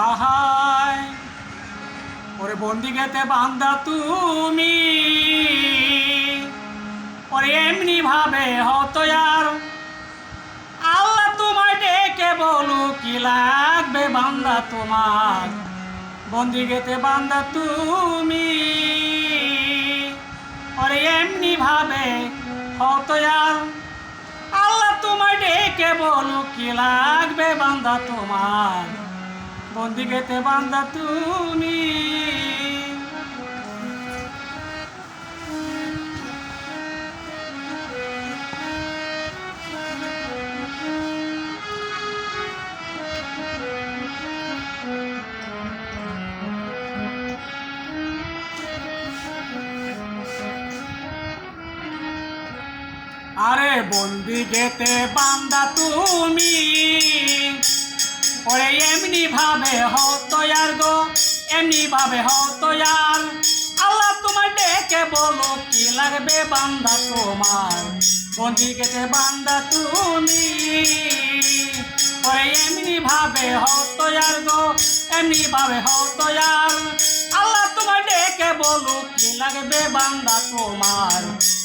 আহায়, ওরে বন্দি গেতে বান্দা তুমি। ওরে এমনি ভাবে হতো আর আল্লাহ তোমায় ডেকে বলো কি লাগবে বান্দা তোমার। বন্দি গেতে বান্দা তুমি। ওরে এমনি ভাবে হতো আর আল্লাহ তোমায় ডেকে বলো কি লাগবে বান্দা তোমার। বন্দি গেতে বান্দা তুমি। আরে বন্দি গেতে বান্দা তুমি। ওরে এমনি ভাবে হতো আর গো, এমনি ভাবে হতো আর আল্লাহ তোমার ডেকে বলো, কি লাগবে বান্দা তোমার? বন্দি গেতে বান্দা তুমি? ওরে এমনি ভাবে হতো আর গো, এমনি ভাবে হতো আর আল্লাহ তোমার ডেকে বলো, কি লাগবে বান্দা তোমার?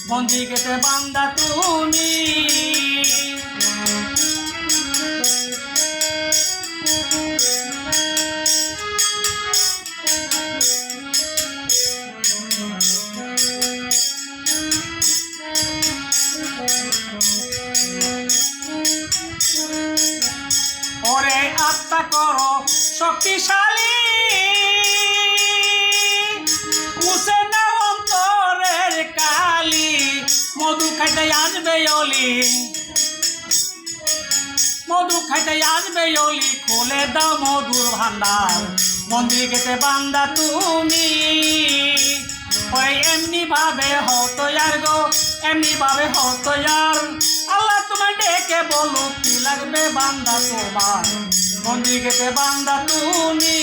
বন্দি গেতে বান্দা তুমি? শক্তিশালী। মুছে না অন্তরের কালি, মধু খাইতে আসবে অলি। মধু খাইতে আসবে অলি, খুলে দাও মধুর ভান্ডার মন্দির গেতে বান্দা তুমি। ওই এমনি ভাবে হতো আর গো, এমনি ভাবে হতো আর আল্লাহ তোমার ডেকে বলো কি লাগবে বান্দা তোমার? মন্দির গেতে বান্দা তুমি।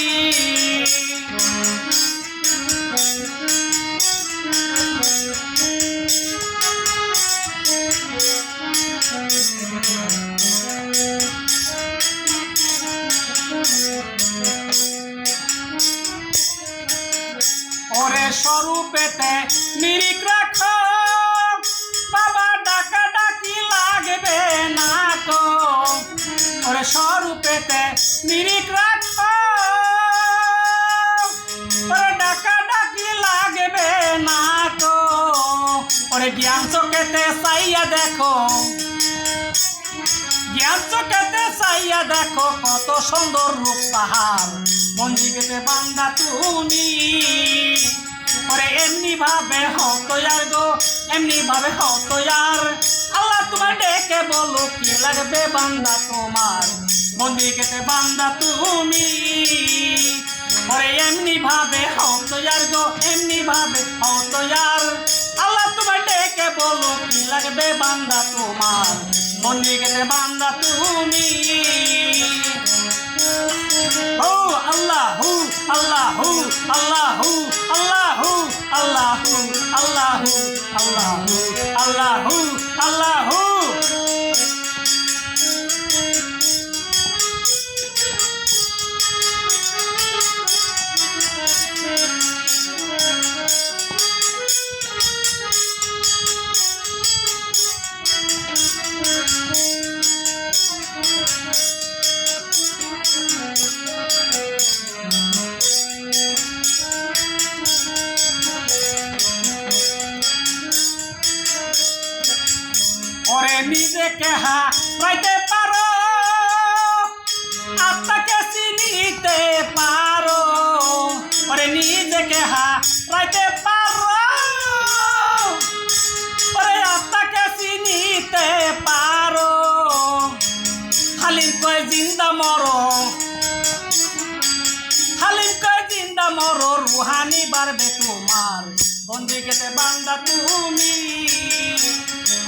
ওরে স্বরূপেতে নিরিক রাখো, বাবা ডাকা ডাকি লাগবে না তো। ওরে স্বরূপেতে নিরিক রাখো। ওরে ডাকা ডাকি লাগবে না তো। ওরে জ্ঞান চোখেতে চাইয়া দেখো। জ্ঞান চোখেতে চাইয়া দেখো কত সুন্দর রূপ পাহাড়। মন্দিরেতে বান্দা তুমি। ওরে এমনি ভাবে হতো আর গো, এমনি ভাবে হতো আর। আল্লাহ তোমার ডেকে বলো, কি লাগবে বান্দা তোমার? মন্দিরেতে বান্দা তুমি। ওরে এমনি ভাবে হতো আর গো, এমনি ভাবে হতো আর আল্লাহ তোমার ডেকে বলো কি লাগবে বান্দা তোমার? বন্দি কেটে বান্দা তুমি। ও আল্লাহ, হু, আল্লাহ। নিজেকে হারাইতে পারো। আত্মাকে চিনিতে পারো। ওরে নিজেকে হারাইতে পারো। ওরে আত্মাকে চিনিতে পারো। হালিম কয়, জিন্দা মরো। হালিম কয়, জিন্দা মরো। রুহানি বাড়বে তোমার। বন্দি গেতে বান্দা তুমি।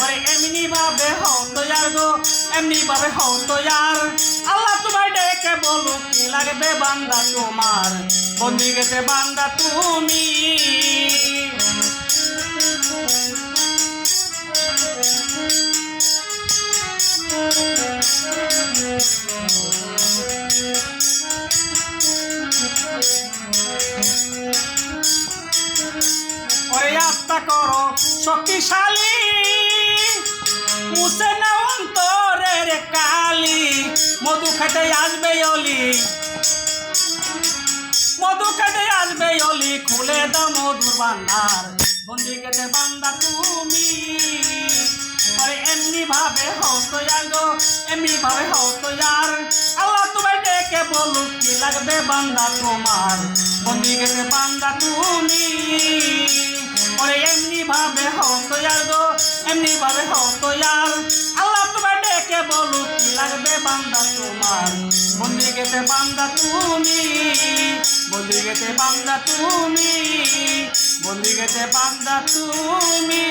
ওরে এমনি ভাবে হও তৈয়ার গো, এমনি ভাবে হও তৈয়ার আল্লাহ তোমার ডেকে বলো কি লাগবে বান্দা তোমার। বন্দি গেছে বান্দা তুমি। করো, শক্তিশালী। মুছে না অন্তরের কালি। মধু খেতে আসবে অলি। মধু খেতে আসবে অলি, খুলে দাও মধুর ভান্ডার। বন্দি কেটে বান্দা তুমি। এমনি ভাবে হতো গো, এমনি ভাবে হতো আর আল্লাহ তোমায় ডেকে বলুক কি লাগবে বান্দা তোমার। বন্দি কেটে বান্দা তুমি। ওরে হও ভাবে হতো গো, এমনি ভাবে হতো আর আল্লাহ তোমার ডেকে বলো কি লাগবে বান্দা তোমার? বন্দি গেতে বান্দা তুমি, বন্দি গেতে বান্দা তুমি, বন্দি গেতে বান্দা তুমি।